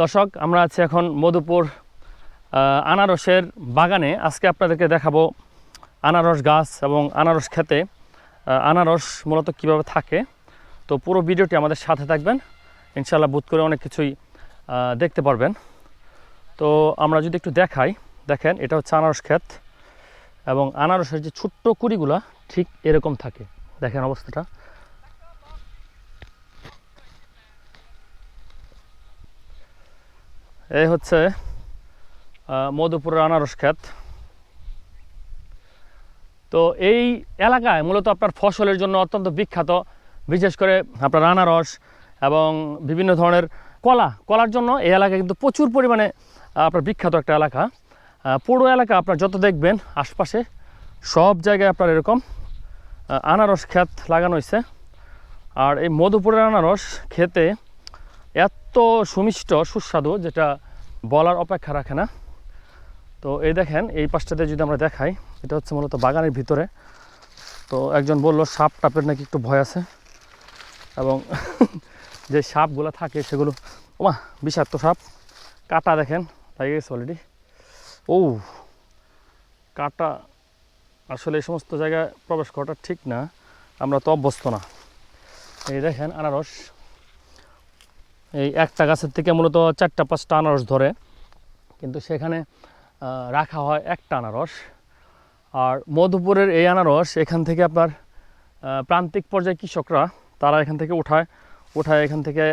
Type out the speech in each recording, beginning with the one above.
দর্শক, আমরা আছি এখন মধুপুর আনারসের বাগানে। আজকে আপনাদেরকে দেখাবো আনারস গাছ এবং আনারস খেতে। আনারস মূলত কীভাবে থাকে। তো পুরো ভিডিওটি আমাদের সাথে থাকবেন। ইনশাল্লাহ বুধ করে অনেক কিছুই দেখতে পারবেন। তো আমরা যদি একটু দেখাই, দেখেন, এটা হচ্ছে আনারস ক্ষেত এবং আনারসের যে ছোট্ট কুড়িগুলা ঠিক এরকম থাকে। দেখেন অবস্থাটা। এই হচ্ছে মধুপুরের আনারস ক্ষেত। তো এই এলাকায় মূলত আপনার ফসলের জন্য অত্যন্ত বিখ্যাত, বিশেষ করে আপনার আনারস এবং বিভিন্ন ধরনের কলা। কলার জন্য এই এলাকা কিন্তু প্রচুর পরিমাণে আপনার বিখ্যাত একটা এলাকা। পুরো এলাকা আপনার যত দেখবেন, আশপাশে সব জায়গায় আপনার এরকম আনারস ক্ষেত লাগানো হয়েছে আর এই মধুপুরের আনারস খেতে এত সুমিষ্ট, সুস্বাদু, যেটা বলার অপেক্ষা রাখে না। তো এই দেখেন, এই পাশটাতে যদি আমরা দেখাই, এটা হচ্ছে মূলত বাগানের ভিতরে। তো একজন বলল, সাপ টাপের নাকি একটু ভয় আছে? এবং যে সাপগুলো থাকে, সেগুলো ওমা বিষাক্ত সাপ। কাটা দেখেন লাগে গেছে অলরেডি ও কাটা আসলে এই সমস্ত জায়গায় প্রবেশ করাটা ঠিক না, আমরা তো অভ্যস্ত না। এই দেখেন, আনারস। এই একটা গাছের থেকে মূলত চারটা, পাঁচটা আনারস ধরে। কিন্তু সেখানে রাখা হয় একটা আনারস। আর মধুপুরের এই আনারস এখান থেকে আপনার প্রান্তিক পর্যায়ে কৃষকরা, তারা এখান থেকে উঠায় উঠায় এখান থেকে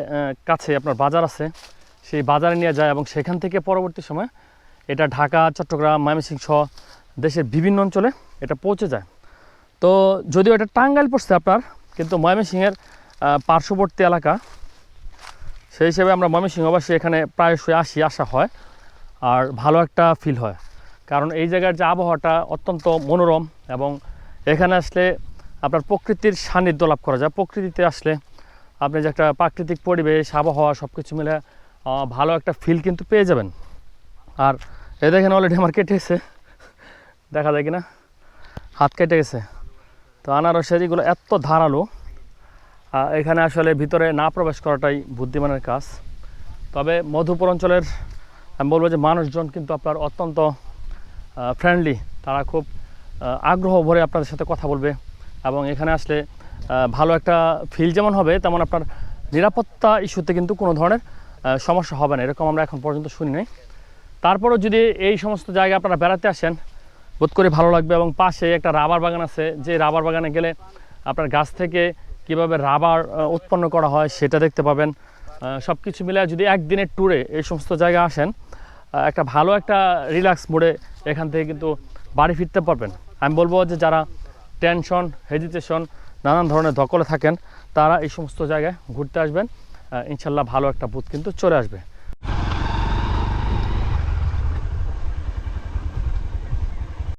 কাছে আপনার বাজার আছে, সেই বাজারে নিয়ে যায় এবং সেখান থেকে পরবর্তী সময় এটা ঢাকা, চট্টগ্রাম, ময়মনসিংহ সহ দেশের বিভিন্ন অঞ্চলে এটা পৌঁছে যায়। তো যদিও এটা টাঙ্গাইল পড়ছে আপনার, কিন্তু ময়মনসিংহের পার্শ্ববর্তী এলাকা সেই হিসেবে আমরা ময়মনসিংহবাসী এখানে প্রায়শই আসি, আসা হয় আর ভালো একটা ফিল হয়। কারণ এই জায়গার যে আবহাওয়াটা অত্যন্ত মনোরম এবং এখানে আসলে আপনার প্রকৃতির সান্নিধ্য লাভ করা যায়। প্রকৃতিতে আসলে আপনি যে একটা প্রাকৃতিক পরিবেশ, আবহাওয়া সব কিছু মিলে ভালো একটা ফিল কিন্তু পেয়ে যাবেন। আর এ দেখেন অলরেডি আমার কেটে গেছে। দেখা যায় কি না হাত কেটে গেছে। তো আনারসের এগুলো এত ধারালো। এখানে আসলে ভিতরে না প্রবেশ করাটাই বুদ্ধিমানের কাজ। তবে মধুপুর অঞ্চলের, আমি বলব যে মানুষজন কিন্তু আপনার অত্যন্ত ফ্রেন্ডলি তারা খুব আগ্রহ ভরে আপনাদের সাথে কথা বলবে এবং এখানে আসলে ভালো একটা ফিল যেমন হবে, তেমন আপনার নিরাপত্তা ইস্যুতে কিন্তু কোনো ধরনের সমস্যা হবে না। এরকম আমরা এখন পর্যন্ত শুনি নাই। তারপরেও যদি এই সমস্ত জায়গায় আপনারা বেড়াতে আসেন, বোধ করে ভালো লাগবে। এবং পাশে একটা রাবার বাগান আছে, যে রাবার বাগানে গেলে আপনার গাছ থেকে কীভাবে রাবার উৎপন্ন করা হয় সেটা দেখতে পাবেন। সব কিছু মিলে যদি একদিনের ট্যুরে এই সমস্ত জায়গায় আসেন একটা ভালো একটা রিল্যাক্স মোডে এখান থেকে কিন্তু বাড়ি ফিরতে পারবেন। আমি বলব যে যারা টেনশন হেজিটেশন নানান ধরনের ধকলে থাকেন, তারা এই সমস্ত জায়গায় ঘুরতে আসবেন। ইনশাল্লাহ ভালো একটা বুথ কিন্তু চলে আসবে।